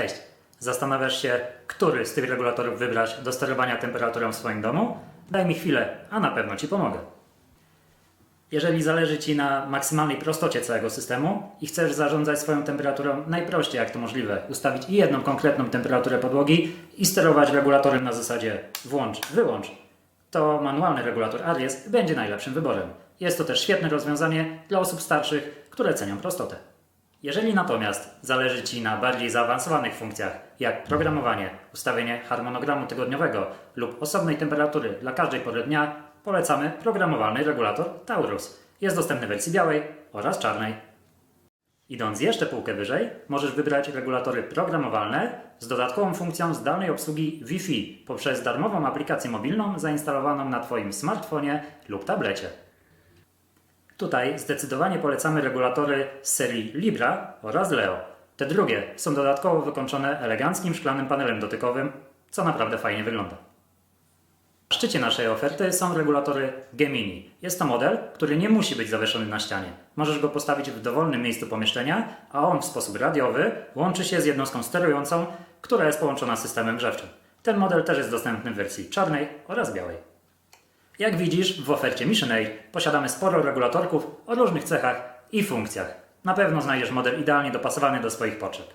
Cześć. Zastanawiasz się, który z tych regulatorów wybrać do sterowania temperaturą w swoim domu? Daj mi chwilę, a na pewno Ci pomogę. Jeżeli zależy Ci na maksymalnej prostocie całego systemu i chcesz zarządzać swoją temperaturą najprościej jak to możliwe, ustawić jedną konkretną temperaturę podłogi i sterować regulatorem na zasadzie włącz, wyłącz, to manualny regulator Aries będzie najlepszym wyborem. Jest to też świetne rozwiązanie dla osób starszych, które cenią prostotę. Jeżeli natomiast zależy Ci na bardziej zaawansowanych funkcjach, jak programowanie, ustawienie harmonogramu tygodniowego lub osobnej temperatury dla każdej pory dnia, polecamy programowalny regulator Taurus. Jest dostępny w wersji białej oraz czarnej. Idąc jeszcze półkę wyżej, możesz wybrać regulatory programowalne z dodatkową funkcją zdalnej obsługi Wi-Fi poprzez darmową aplikację mobilną zainstalowaną na Twoim smartfonie lub tablecie. Tutaj zdecydowanie polecamy regulatory z serii Libra oraz Leo. Te drugie są dodatkowo wykończone eleganckim szklanym panelem dotykowym, co naprawdę fajnie wygląda. W szczycie naszej oferty są regulatory Gemini. Jest to model, który nie musi być zawieszony na ścianie. Możesz go postawić w dowolnym miejscu pomieszczenia, a on w sposób radiowy łączy się z jednostką sterującą, która jest połączona z systemem grzewczym. Ten model też jest dostępny w wersji czarnej oraz białej. Jak widzisz, w ofercie Mission Aid posiadamy sporo regulatorków o różnych cechach i funkcjach. Na pewno znajdziesz model idealnie dopasowany do swoich potrzeb.